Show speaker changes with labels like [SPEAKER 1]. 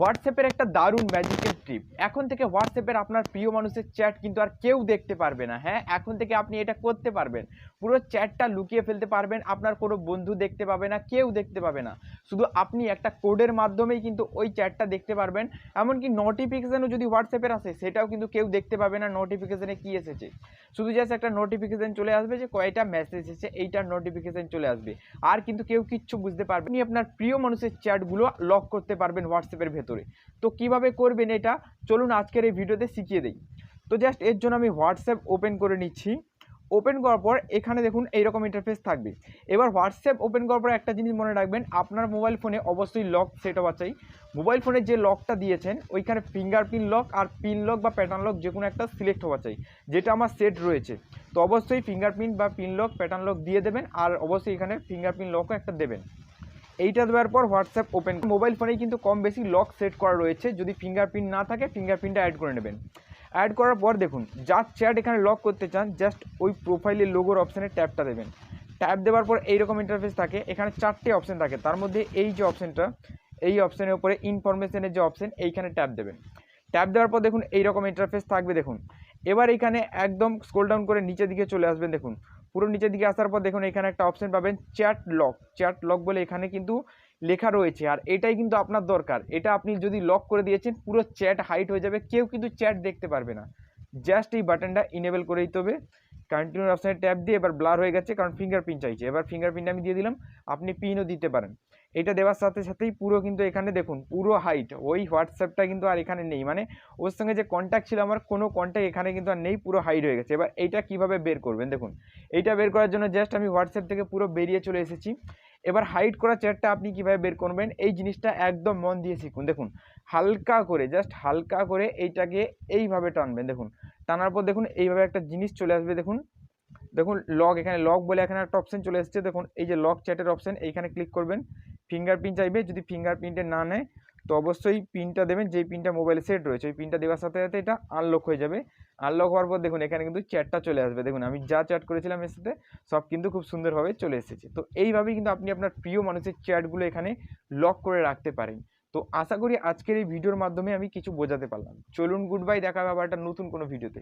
[SPEAKER 1] হোয়াটসঅ্যাপের একটা দারুণ ম্যাজিক্যাল ট্রিপ এখন থেকে হোয়াটসঅ্যাপের আপনার প্রিয় মানুষের চ্যাট কিন্তু আর কেউ দেখতে পারবে না হ্যাঁ? এখন থেকে আপনি এটা করতে পারবেন। পুরো চ্যাটটা লুকিয়ে ফেলতে পারবেন, আপনার কোনো বন্ধু দেখতে পাবে না, কেউ দেখতে পাবে না। শুধু আপনি একটা কোডের মাধ্যমেই কিন্তু ওই চ্যাটটা দেখতে পারবেন। এমনকি নোটিফিকেশানও যদি হোয়াটসঅ্যাপের আসে, সেটাও কিন্তু কেউ দেখতে পাবে না নোটিফিকেশানে কী এসেছে। শুধু জাস্ট একটা নোটিফিকেশান চলে আসবে যে কয়টা মেসেজ এসেছে, এইটার নোটিফিকেশান চলে আসবে। আর কিন্তু কেউ কিচ্ছু বুঝতে পারবে। আপনি আপনার প্রিয় মানুষের চ্যাটগুলো লক করতে পারবেন হোয়াটসঅ্যাপের ভেতরে। তো কীভাবে করবেন এটা? চলুন আজকের এই ভিডিওতে শিখিয়ে দিই। তো জাস্ট এর জন্য আমি হোয়াটসঅ্যাপ ওপেন করে নিচ্ছি। ওপেন করার পর এখানে দেখুন এইরকম ইন্টারফেস থাকবে। এবার হোয়াটসঅ্যাপ ওপেন করার পর একটা জিনিস মনে রাখবেন, আপনার মোবাইল ফোনে অবশ্যই লক সেট হওয়া চাই মোবাইল ফোনে যে লকটা দিয়েছেন, ওইখানে ফিঙ্গারপ্রিন্ট লক আর পিন লক বা প্যাটার্ন লক যে কোনো একটা সিলেক্ট হওয়া চাই, যেটা আমার সেট রয়েছে। তো অবশ্যই ফিঙ্গারপ্রিন্ট বা পিন লক প্যাটার্ন লক দিয়ে দেবেন আর অবশ্যই এখানে ফিঙ্গারপ্রিন্ট লকও একটা দেবেন। এইটা দেওয়ার পর হোয়াটসঅ্যাপ ওপেন মোবাইল ফোনেই কিন্তু কম বেশি লক সেট করা রয়েছে। যদি ফিঙ্গারপ্রিন্ট না থাকে ফিঙ্গারপ্রিন্টটা অ্যাড করে নেবেন। অ্যাড করার পর দেখুন যার চ্যাট এখানে লক করতে চান জাস্ট ওই প্রোফাইলের লোগোর অপশানে ট্যাপটা দেবেন। ট্যাপ দেওয়ার পর এইরকম ইন্টারফেস থাকে, এখানে চারটে অপশান থাকে। তার মধ্যে এই যে অপশানটা এই অপশানের উপরে ইনফরমেশনের যে অপশান এইখানে ট্যাপ দেবেন। ট্যাপ দেওয়ার পর দেখুন, এইরকম ইন্টারফেস থাকবে। দেখুন, এবার এখানে একদম স্ক্রোল ডাউন করে নিচের দিকে চলে আসবেন। দেখুন পুরো নিচের দিকে আসার পর দেখুন, এখানে একটা অপশান পাবেন চ্যাট লক চ্যাট লক বলে এখানে কিন্তু লেখা রয়েছে। আর এটাই কিন্তু আপনার দরকার। এটা আপনি যদি লক করে দিয়েছেন, পুরো চ্যাট হাইট হয়ে যাবে। কেউ কিন্তু চ্যাট দেখতে পারবে না। জাস্ট এই বাটনটা ইনেবল করে দিতে হবে কন্টিনিউ অপশানে ট্যাপ দিয়ে এবার ব্লার হয়ে গেছে, কারণ ফিঙ্গারপ্রিন্ট চাইছে। এবার ফিঙ্গারপ্রিন্ট আমি দিয়ে দিলাম। আপনি পিনও দিতে পারেন। এটা দেওয়ার সাথে সাথেই পুরো কিন্তু এখানে দেখুন, পুরো হাইট ওই হোয়াটসঅ্যাপটা কিন্তু আর এখানে নেই। মানে ওর সঙ্গে যে কন্ট্যাক্ট ছিল আমার, কোনো কন্ট্যাক্ট এখানে কিন্তু আর নেই, পুরো হাইট হয়ে গেছে। এবার এইটা কীভাবে বের করবেন? দেখুন এইটা বের করার জন্য জাস্ট আমি হোয়াটসঅ্যাপ থেকে পুরো বেরিয়ে চলে এসেছি। এবার হাইট করা চ্যাটটা আপনি কীভাবে বের করবেন? এই জিনিসটা একদম মন দিয়ে শিখুন। দেখুন, হালকা করে জাস্ট হালকা করে এইটাকে এইভাবে টানবেন। দেখুন, টানার পর দেখুন, এইভাবে একটা জিনিস চলে আসবে। দেখুন দেখুন লক এখানে লক বলে এখানে একটা অপশান চলে এসেছে। দেখুন, এই যে লক চ্যাটের অপশান এইখানে ক্লিক করবেন। ফিঙ্গারপ্রিন্ট চাইবে, যদি ফিঙ্গারপ্রিন্টে না নেয়, তো অবশ্যই পিনটা দেবেন, যেই পিনটা মোবাইলে সেট রয়েছে, ওই পিনটা দেওয়ার সাথে সাথে এটা আনলক হয়ে যাবে। আনলক হওয়ার পর দেখুন, এখানে কিন্তু চ্যাটটা চলে আসবে। দেখুন, আমি যা চ্যাট করেছিলাম এর সাথে, সব কিন্তু খুব সুন্দরভাবে চলে এসেছে। তো এইভাবেই কিন্তু আপনি আপনার প্রিয় মানুষের চ্যাটগুলো এখানে লক করে রাখতে পারেন। তো আশা করি আজকের এই ভিডিওর মাধ্যমে আমি কিছু বোঝাতে পারলাম। চলুন গুড বাই দেখা হবে একটা নতুন কোনো ভিডিওতে